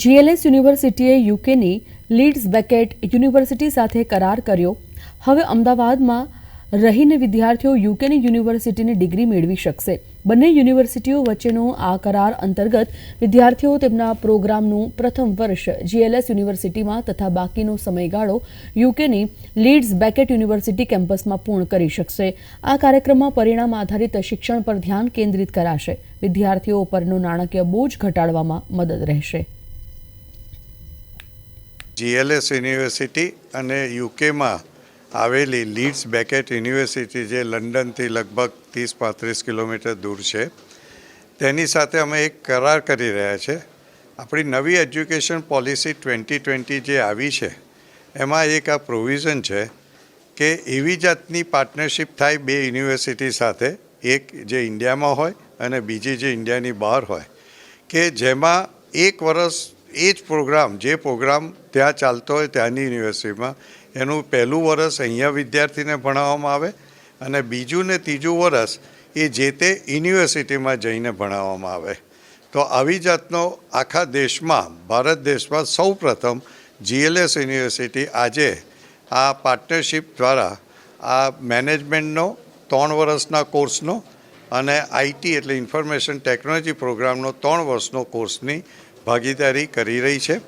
GLS યુનિવર્સિટીએ યુકેની leads Beckett university સાથે કરાર કર્યો. હવે અમદાવાદમાં રહીને વિદ્યાર્થીઓ યુકેની યુનિવર્સિટીની ડિગ્રી મેળવી શકશે. બંને યુનિવર્સિટીઓ વચ્ચેનો આ કરાર અંતર્ગત વિદ્યાર્થીઓ તેમના પ્રોગ્રામનું પ્રથમ વર્ષ જીએલએસ યુનિવર્સિટીમાં તથા બાકીનો સમયગાળો યુકેની લીડ્સ બેકેટ યુનિવર્સિટી કેમ્પસમાં પૂર્ણ કરી શકશે. આ કાર્યક્રમમાં પરિણામ આધારિત શિક્ષણ પર ધ્યાન કેન્દ્રિત કરાશે. વિદ્યાર્થીઓ પરનો નાણાકીય બોજ ઘટાડવામાં મદદ રહેશે. જીએલએસ યુનિવર્સિટી અને યુકેમાં આવેલી લીડ્સ બેકેટ યુનિવર્સિટી જે લંડનથી લગભગ ત્રીસ પાંત્રીસ કિલોમીટર દૂર છે, તેની સાથે અમે એક કરાર કરી રહ્યા છે. આપણી નવી એજ્યુકેશન પોલિસી ટ્વેન્ટી ટ્વેન્ટી જે આવી છે, એમાં એક આ પ્રોવિઝન છે કે એવી જાતની પાર્ટનરશિપ થાય બે યુનિવર્સિટી સાથે, એક જે ઇન્ડિયામાં હોય અને બીજી જે ઇન્ડિયાની બહાર હોય, કે જેમાં એક વર્ષ એ જ પ્રોગ્રામ, જે પ્રોગ્રામ ત્યાં ચાલતો હોય ત્યાંની યુનિવર્સિટીમાં, એનું પહેલું વર્ષ અહીંયા વિદ્યાર્થીને ભણાવવામાં આવે અને બીજું ને ત્રીજું વર્ષ એ જે તે યુનિવર્સિટીમાં જઈને ભણાવવામાં આવે. તો આવી જાતનો આખા દેશમાં, ભારત દેશમાં સૌ પ્રથમ જીએલએસ યુનિવર્સિટી આજે આ પાર્ટનરશિપ દ્વારા આ મેનેજમેન્ટનો, ત્રણ વર્ષના કોર્સનો અને આઈટી એટલે ઇન્ફોર્મેશન ટેકનોલોજી પ્રોગ્રામનો ત્રણ વર્ષનો કોર્સની ભાગીદારી કરી રહી છે.